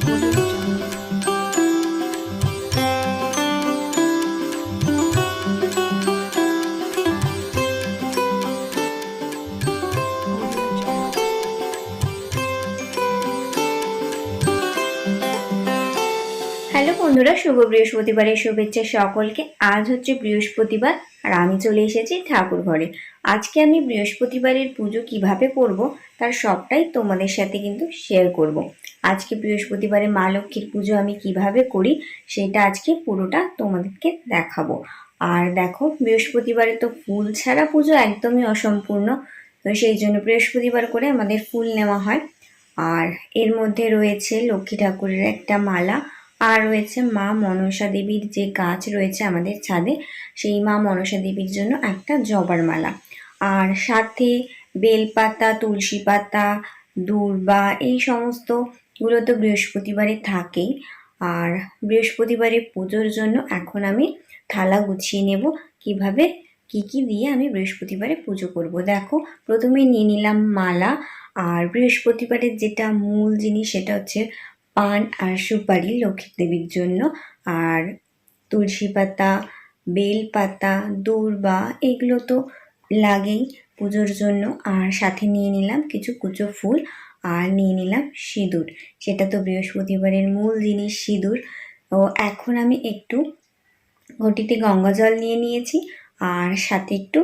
Thank you. শুভ বৃহস্পতিবারের শুভেচ্ছা সকলকে। আজ হচ্ছে বৃহস্পতিবার, আর আমি চলে এসেছি ঠাকুর ঘরে। আজকে আমি বৃহস্পতিবারের পুজো কীভাবে করব, তার সবটাই তোমাদের সাথে কিন্তু শেয়ার করব। আজকে বৃহস্পতিবারে মা লক্ষ্মীর পুজো আমি কীভাবে করি, সেটা আজকে পুরোটা তোমাদেরকে দেখাবো। আর দেখো, বৃহস্পতিবারে তো ফুল ছাড়া পুজো একদমই অসম্পূর্ণ, তো সেই জন্য বৃহস্পতিবার করে আমাদের ফুল নেওয়া হয়। আর এর মধ্যে রয়েছে লক্ষ্মী ঠাকুরের একটা মালা আর রয়েছে মা মনসা দেবীর যে গাছ রয়েছে আমাদের ছাদে, সেই মা মনসা দেবীর জন্য একটা জবার মালা। আর সাথে বেলপাতা, তুলসী পাতা, দূর্বা, এই সমস্তগুলো তো বৃহস্পতিবারে থাকেই। আর বৃহস্পতিবারে পুজোর জন্য এখন আমি থালা গুছিয়ে নেব। কীভাবে, কি কি দিয়ে আমি বৃহস্পতিবারে পুজো করব? দেখো, প্রথমে নিয়ে নিলাম মালা। আর বৃহস্পতিবারের যেটা মূল জিনিস সেটা হচ্ছে পান আর সুপারি লক্ষ্মী দেবীর জন্য। আর তুলসী পাতা, বেল পাতা, দূর্বা এগুলো তো লাগেই পুজোর জন্য। আর সাথে নিয়ে নিলাম কিছু কুচো ফুল আর নিয়ে নিলাম সিঁদুর। সেটা তো বৃহস্পতিবারের মূল জিনিস সিঁদুর। ও এখন আমি একটু ঘটিতে গঙ্গা জল নিয়ে নিয়েছি। আর সাথে একটু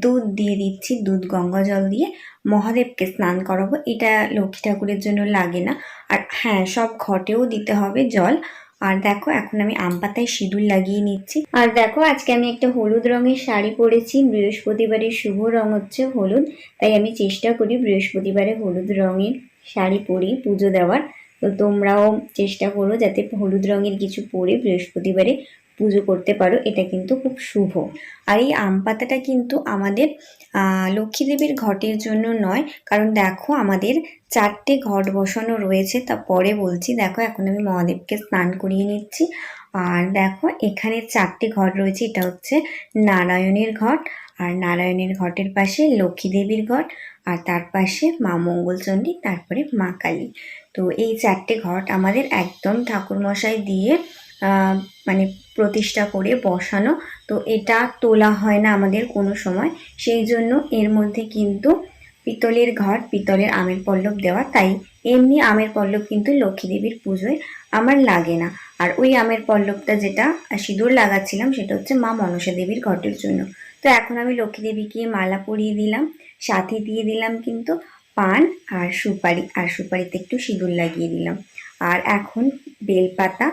দুধ দিয়ে দিচ্ছি, দুধ গঙ্গা জল দিয়ে। মহাদেবকে স্নান করাবো। এটা লক্ষ্মী ঠাকুরের জন্য লাগে না। আর হ্যাঁ সব ঘটেও দিতে হবে জল। আর দেখো, এখন আমি আম পাতায় সিঁদুর লাগিয়ে নিচ্ছি। আর দেখো, আজকে আমি একটা হলুদ রঙের শাড়ি পরেছি। বৃহস্পতিবারের শুভ রং হচ্ছে হলুদ। তাই আমি চেষ্টা করি বৃহস্পতিবারে হলুদ রঙের শাড়ি পরি পুজো দেওয়ার। তো তোমরাও চেষ্টা করো যাতে হলুদ রঙের কিছু পরে বৃহস্পতিবারে পুজো করতে পারো, এটা কিন্তু খুব শুভ। আর এই আম পাতাটা কিন্তু আমাদের লক্ষ্মী দেবীর ঘটের জন্য নয়, কারণ দেখো আমাদের চারটে ঘট বসানো রয়েছে, তা পরে বলছি। দেখো, এখন আমি মহাদেবকে স্নান করিয়ে নিচ্ছি। আর দেখো, এখানে চারটে ঘট রয়েছে, এটা হচ্ছে নারায়ণের ঘট, আর নারায়ণের ঘটের পাশে লক্ষ্মী দেবীর ঘট, আর তার পাশে মা মঙ্গলচণ্ডী, তারপরে মা কালী। তো এই চারটে ঘট আমাদের একদম ঠাকুরমশাই দিয়ে মানে প্রতিষ্ঠা করে বসানো। তো এটা তোলা হয় না আমাদের কোনো সময়। সেই জন্য এর মধ্যে কিন্তু পিতলের ঘট, পিতলের আমের পল্লব দেওয়া। তাই এমনি আমের পল্লব কিন্তু লক্ষ্মী দেবীর পুজোয় আমার লাগে না। আর ওই আমের পল্লবটা যেটা সিঁদুর লাগাচ্ছিলাম, সেটা হচ্ছে মা মনসা দেবীর ঘটের জন্য। তো এখন আমি লক্ষ্মী দেবীকে মালা পরিয়ে দিলাম, সাথে দিয়ে দিলাম কিন্তু পান আর সুপারি। আর সুপারিতে একটু সিঁদুর লাগিয়ে দিলাম। আর এখন বেলপাতা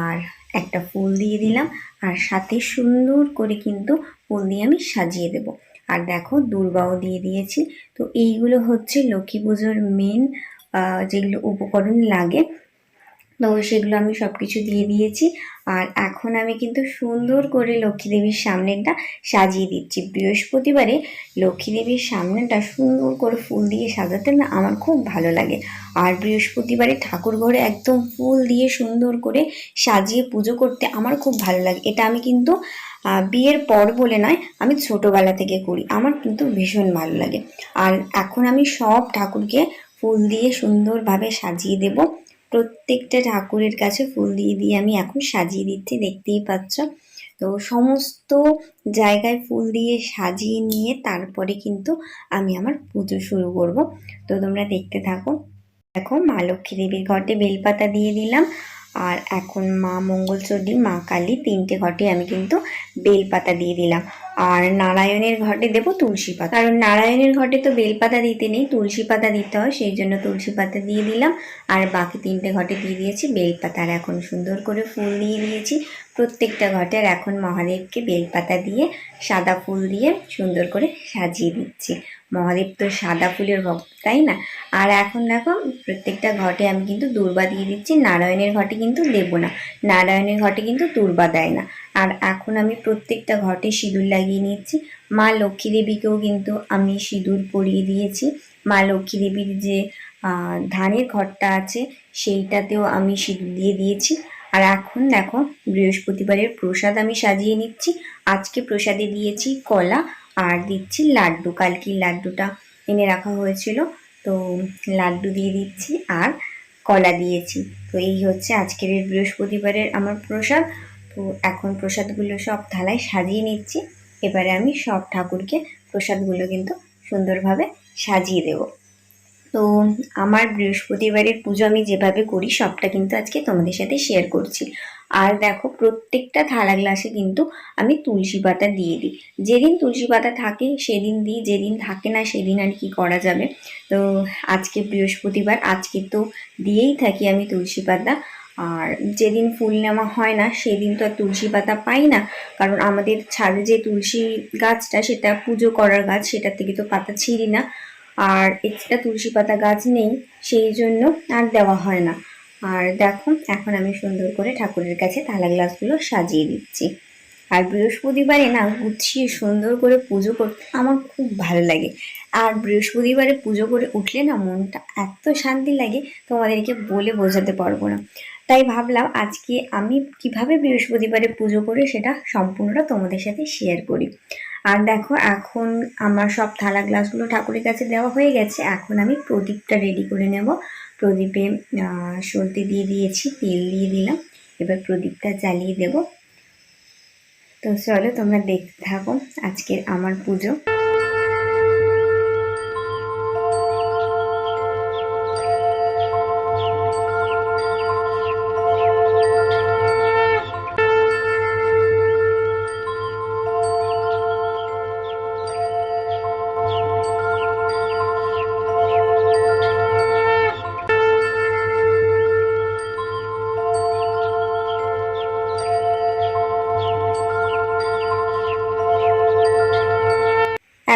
আর একটা ফুল দিয়ে দিলাম। আর সাথে সুন্দর করে কিন্তু ফুল দিয়ে আমি সাজিয়ে দেব। আর দেখো, দুর্গাও দিয়ে দিয়েছি। তো এইগুলো হচ্ছে লক্ষ্মী পুজোর মেন যেগুলো উপকরণ লাগে তো সেগুলো আমি সব কিছু দিয়ে দিয়েছি। আর এখন আমি কিন্তু সুন্দর করে লক্ষ্মী দেবীর সামনেটা সাজিয়ে দিচ্ছি। বৃহস্পতিবারে লক্ষ্মী দেবীর সামনেটা সুন্দর করে ফুল দিয়ে সাজাতে না আমার খুব ভালো লাগে। আর বৃহস্পতিবারে ঠাকুর ঘরে একদম ফুল দিয়ে সুন্দর করে সাজিয়ে পুজো করতে আমার খুব ভালো লাগে। এটা আমি কিন্তু বিয়ের পর বলে নয়, আমি ছোটোবেলা থেকে করি। আমার কিন্তু ভীষণ ভালো লাগে। আর এখন আমি সব ঠাকুরকে ফুল দিয়ে সুন্দরভাবে সাজিয়ে দেবো। প্রত্যেকটা ঠাকুরের কাছে ফুল দিয়ে দিয়ে আমি এখন সাজিয়ে দিচ্ছি, দেখতেই পাচ্ছ? তো সমস্ত জায়গায় ফুল দিয়ে সাজিয়ে নিয়ে তারপরে কিন্তু আমি আমার পুজো শুরু করব। তো তোমরা দেখতে থাকো। দেখো, মা লক্ষ্মী দেবীর ঘটে বেলপাতা দিয়ে দিলাম। আর এখন মা মঙ্গলচণ্ডী, মা কালী তিনটে ঘটে আমি কিন্তু বেলপাতা দিয়ে দিলাম। আর নারায়ণের ঘটে দেবো তুলসী পাতা। কারণ নারায়ণের ঘটে তো বেলপাতা দিতে নেই, তুলসী পাতা দিতে হয়, সেই জন্য তুলসী পাতা দিয়ে দিলাম। আর বাকি তিনটে ঘটে দিয়ে দিয়েছি বেলপাতা। আর এখন সুন্দর করে ফুল দিয়ে দিয়েছি প্রত্যেকটা ঘটে আর এখন মহাদেবকে বেলপাতা দিয়ে সাদা ফুল দিয়ে সুন্দর করে সাজিয়ে দিচ্ছি। মহাদেব তো সাদা ফুলের ভক্ত, তাই না? আর এখন দেখো, প্রত্যেকটা ঘটে আমি কিন্তু দুর্বা দিয়ে দিচ্ছি, নারায়ণের ঘটে কিন্তু দেব না, নারায়ণের ঘটে কিন্তু দুর্বা দেয় না। আর এখন আমি প্রত্যেকটা ঘটে সিঁদুর লাগিয়ে নিচ্ছি মা লক্ষ্মী দেবীকেও কিন্তু আমি সিঁদুর পরিয়ে দিয়েছি। মা লক্ষ্মী দেবীর যে ধানের ঘরটা আছে, সেইটাতেও আমি সিঁদুর দিয়ে দিয়েছি। আর এখন দেখো, বৃহস্পতিবারের প্রসাদ আমি সাজিয়ে নিচ্ছি। আজকে প্রসাদে দিয়েছি কলা আর দিচ্ছি লাড্ডু। কালকির লাড্ডুটা এনে রাখা হয়েছিল, তো লাড্ডু দিয়ে দিচ্ছি আর কলা দিয়েছি। তো এই হচ্ছে আজকের এই বৃহস্পতিবারের আমার প্রসাদ। তো এখন প্রসাদগুলো সব থালায় সাজিয়ে নিচ্ছি। এবারে আমি সব ঠাকুরকে প্রসাদগুলো কিন্তু সুন্দরভাবে সাজিয়ে দেবো। তো আমার বৃহস্পতিবারের পুজো আমি যেভাবে করি, সবটা কিন্তু আজকে তোমাদের সাথে শেয়ার করছি। আর দেখো, প্রত্যেকটা থালা গ্লাসে কিন্তু আমি তুলসী পাতা দিয়ে দিই। যেদিন তুলসী পাতা থাকে, সেদিন দিই, যেদিন থাকে না, সেদিন আর কি করা যাবে। তো আজকে বৃহস্পতিবার, আজকে তো দিয়েই থাকি আমি তুলসী পাতা। আর যেদিন ফুল নেওয়া হয় না, সেদিন তো আর তুলসী পাতা পাই না। কারণ আমাদের ছাদে যে তুলসী গাছটা, সেটা পুজো করার গাছ সেটা থেকে তো পাতা ছিঁড়ি না। আর এক্সট্রা তুলসী পাতা গাছ নেই, সেই জন্য আর দেওয়া হয় না। আর দেখো, এখন আমি সুন্দর করে ঠাকুরের কাছে থালা গ্লাসগুলো সাজিয়ে দিচ্ছি। আর বৃহস্পতিবারে না গুছিয়ে সুন্দর করে পুজো করতে আমার খুব ভালো লাগে। আর বৃহস্পতিবারে পুজো করে উঠলে না মনটা এত শান্তি লাগে, তোমাদেরকে বলে বোঝাতে পারব না। তাই ভাবলাম আজকে আমি কীভাবে বৃহস্পতিবারে পুজো করে সেটা সম্পূর্ণটা তোমাদের সাথে শেয়ার করি। আর দেখো, এখন আমার সব থালা গ্লাসগুলো ঠাকুরের কাছে দেওয়া হয়ে গেছে। এখন আমি প্রদীপটা রেডি করে নেব। প্রদীপে সর্দি দিয়ে দিয়েছি, তেল দিয়ে দিলাম। এবার প্রদীপটা জ্বালিয়ে দেব। তো চলো তোমরা দেখতে থাকো আজকের আমার পুজো।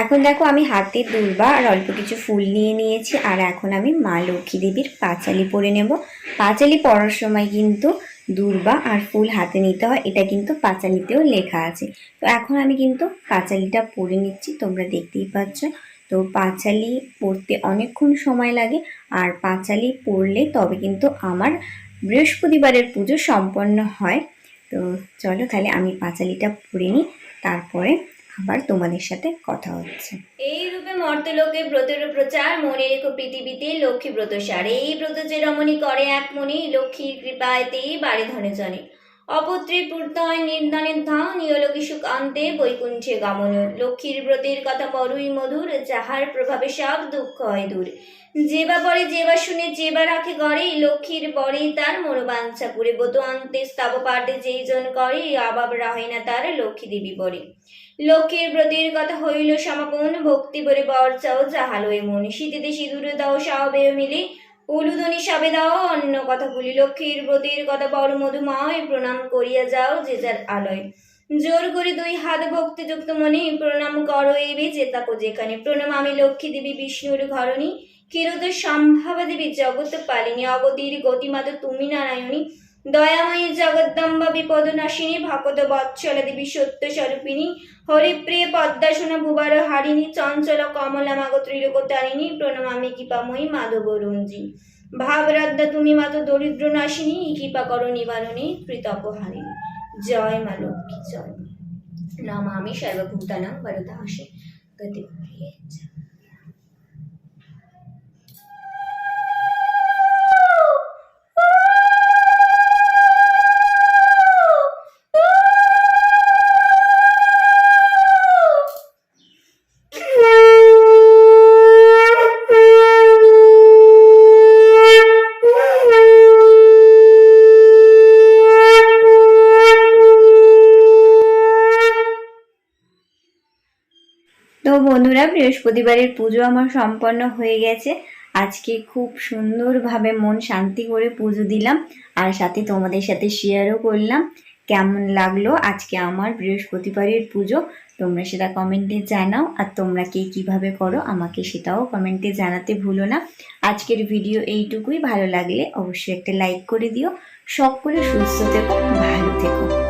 এখন দেখো আমি হাতে দুর্বা আর অল্প কিছু ফুল নিয়ে নিয়েছি, আর এখন আমি মা লক্ষ্মী দেবীর পাঁচালি পরে নেব। পাঁচালি পরার সময় কিন্তু দুর্বা আর ফুল হাতে নিতে হয়, এটা কিন্তু পাঁচালিতেও লেখা আছে। তো এখন আমি কিন্তু পাঁচালিটা পরে নিচ্ছি, তোমরা দেখতেই পাচ্ছ। তো পাঁচালি পড়তে অনেকক্ষণ সময় লাগে, আর পাঁচালি পড়লে তবে কিন্তু আমার বৃহস্পতিবারের পুজো সম্পন্ন হয়। তো চলো তাহলে আমি পাঁচালিটা পড়ে নিই, তারপরে আবার তোমাদের সাথে কথা হচ্ছে। এই রূপে মর্তলোকে ব্রতের প্রচার, মনে রেখো পৃথিবীতে লক্ষ্মী ব্রত সার। এই ব্রত যে রমণী করে এক মনি, লক্ষ্মীর কৃপায়তেই বাড়ি ধনে জনে। অপত্রের পূর্তয় নির্দানের ধান ইয়লোকি সুখ আনতে বৈকুণ্ঠে গমন। লক্ষ্মীর ব্রতের কথা বড়ই মধুর, যাহার প্রভাবে সব দুঃখ হয় দূর। যেবা পরে যেবা শুনে যেবা রাখে গড়ে, লক্ষ্মীর পরে তার মনোবাঞ্ছা পুরে। ব্রত আনতে স্তাব পাঠে যেই জন করে, অভাব রাহে না তার লক্ষ্মী দেবী পরে। লক্ষ্মীর ব্রতের কথা হইল সমাপন, ভক্তি বলে বর চাও যাহালো এমন শীতিতে সিঁদুরে দাও সাহবেয় মিলে। উলুদনি সাবে দাও, অন্য কথা বলি। লক্ষ্মীর ব্রতের কথা বড় মধুময়, প্রণাম করিয়া যাও যে যার আলয়। জোর করে দুই হাত ভক্তিযুক্ত মনে প্রণাম করো এই বেঁচে তাকো যেখানে। প্রণাম আমি লক্ষ্মী দেবী বিষ্ণুর ঘরণী। কিরত সম্ভাবা দেবী জগৎ পালিনী, অবতীর গতিমাতা তুমি নারায়ণী। দয়াময়ী জগদ্দম্বা বিপদ নাশিনী, ভকত বৎসলা দেবী সত্য স্বরূপিণী। হরিপ্রিয় পদ্মাসনা ভুবার হারিণী চঞ্চল কমলা মাগ ত্রিলোক তারিণী প্রণমামি কৃপাময়ী মাধব রঞ্জি ভাবরাদ্দা তুমি মাত দরিদ্র নাশিনী কৃপা করো নিবারণী কৃতপহারিণী। জয় মা লক্ষ্মী, জয় মা আমি সর্বভূতানাম বরদাসে গতি তো বন্ধুরা, বৃহস্পতিবারের পুজো আমার সম্পন্ন হয়ে গেছে। আজকে খুব সুন্দরভাবে মন শান্তি করে পুজো দিলাম আর সাথে তোমাদের সাথে শেয়ারও করলাম। কেমন লাগল আজকে আমার বৃহস্পতিবারের পুজো? তোমরা সেটা কমেন্টে জানাও আর তোমরা কে কীভাবে করো আমাকে সেটাও কমেন্টে জানাতে ভুলো না। আজকের ভিডিও এইটুকুই। ভালো লাগলে অবশ্যই একটা লাইক করে দিও। সকলে সুস্থ থেকো, ভালো থেকো।